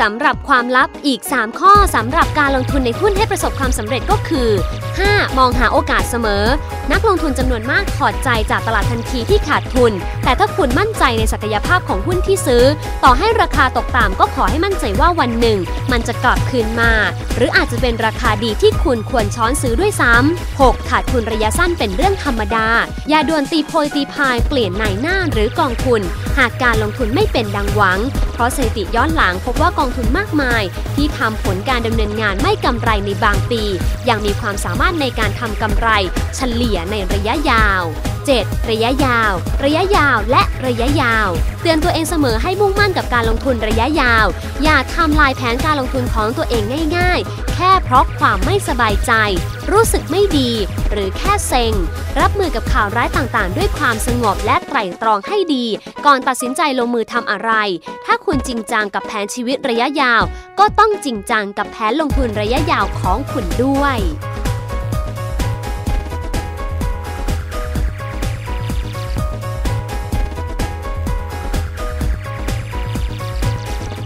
สำหรับความลับอีก 3 ข้อสำหรับการลงทุนในหุ้นให้ประสบความสำเร็จก็คือ 5. มองหาโอกาสเสมอ นักลงทุนจำนวนมากถอดใจจากตลาดทันทีที่ขาดทุน แต่ถ้าคุณมั่นใจในศักยภาพของหุ้นที่ซื้อ ต่อให้ราคาตกต่ำก็ขอให้มั่นใจว่าวันหนึ่ง มันจะกลับคืนมา หรืออาจจะเป็นราคาดีที่คุณควรช้อนซื้อด้วยซ้ำ 6. ขาดทุนระยะสั้นเป็นเรื่องธรรมดา อย่าด่วนตีโพยตีพายเปลี่ยนนายหน้าหรือกองทุน หากการลงทุนไม่เป็นดังหวัง เพราะสถิติย้อนหลังพบว่ากองทุนมากมาย ที่ทำผลการดำเนินงานไม่กำไรในบางปี ยังมีความสามารถในการทำกำไรเฉลี่ยในระยะยาว 7. ระยะยาว ระยะยาวและระยะยาว เตือนตัวเองเสมอให้มุ่งมั่นกับการลงทุนระยะยาว อย่าทำลายแผนการลงทุนของตัวเองง่ายๆ แค่เพราะความไม่สบายใจ รู้สึกไม่ดี หรือแค่เซ็ง รับมือกับข่าวร้ายต่างๆ ด้วยความสงบและไตร่ตรองให้ดี ก่อนตัดสินใจลงมือทำอะไร ถ้าคุณจริงจังกับแผนชีวิตระยะยาว ก็ต้องจริงจังกับแผนลงทุนระยะยาวของคุณด้วย